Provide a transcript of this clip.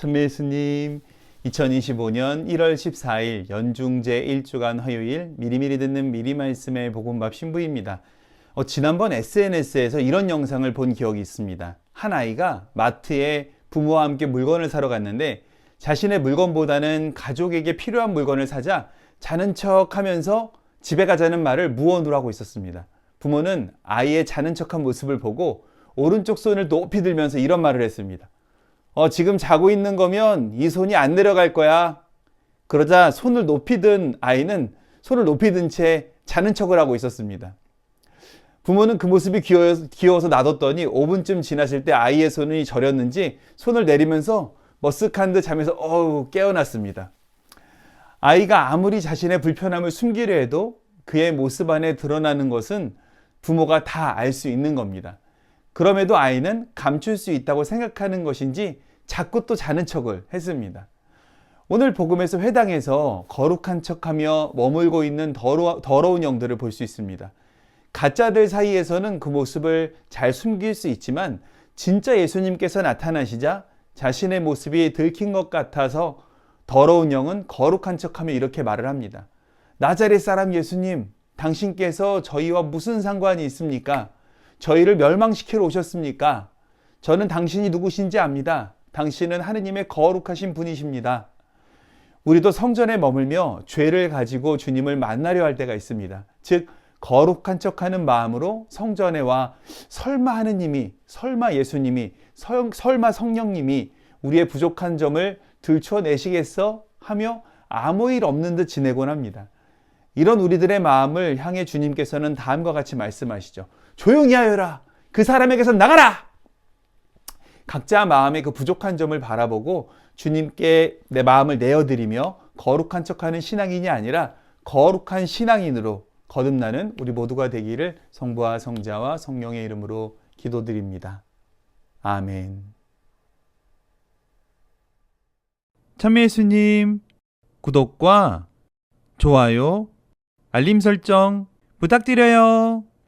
천밀수님, 2025년 1월 14일 연중제 1주간 화요일 미리미리 듣는 미리 말씀의 복음밥 신부입니다. 어, 지난번 SNS에서 이런 영상을 본 기억이 있습니다. 한 아이가 마트에 부모와 함께 물건을 사러 갔는데 자신의 물건보다는 가족에게 필요한 물건을 사자 자는 척 하면서 집에 가자는 말을 무언으로 하고 있었습니다. 부모는 아이의 자는 척한 모습을 보고 오른쪽 손을 높이 들면서 이런 말을 했습니다. 어, 지금 자고 있는 거면 이 손이 안 내려갈 거야. 그러자 손을 높이 든 아이는 손을 높이 든 채 자는 척을 하고 있었습니다. 부모는 그 모습이 귀여워서, 귀여워서 놔뒀더니 5분쯤 지났을 때 아이의 손이 저렸는지 손을 내리면서 머쓱한 듯 잠에서 어우 깨어났습니다. 아이가 아무리 자신의 불편함을 숨기려 해도 그의 모습 안에 드러나는 것은 부모가 다 알 수 있는 겁니다. 그럼에도 아이는 감출 수 있다고 생각하는 것인지 자꾸 또 자는 척을 했습니다. 오늘 복음에서 회당에서 거룩한 척하며 머물고 있는 더러, 더러운 영들을 볼 수 있습니다. 가짜들 사이에서는 그 모습을 잘 숨길 수 있지만 진짜 예수님께서 나타나시자 자신의 모습이 들킨 것 같아서 더러운 영은 거룩한 척하며 이렇게 말을 합니다. 나자렛 사람 예수님, 당신께서 저희와 무슨 상관이 있습니까? 저희를 멸망시키러 오셨습니까? 저는 당신이 누구신지 압니다. 당신은 하느님의 거룩하신 분이십니다. 우리도 성전에 머물며 죄를 가지고 주님을 만나려 할 때가 있습니다. 즉, 거룩한 척 하는 마음으로 성전에 와 설마 하느님이, 설마 예수님이, 설, 설마 성령님이 우리의 부족한 점을 들춰내시겠어? 하며 아무 일 없는 듯 지내곤 합니다. 이런 우리들의 마음을 향해 주님께서는 다음과 같이 말씀하시죠. 조용히 하여라. 그 사람에게서 나가라. 각자 마음의 그 부족한 점을 바라보고 주님께 내 마음을 내어드리며 거룩한 척하는 신앙인이 아니라 거룩한 신앙인으로 거듭나는 우리 모두가 되기를 성부와 성자와 성령의 이름으로 기도드립니다. 아멘. 참예수님 구독과 좋아요, 알림 설정 부탁드려요.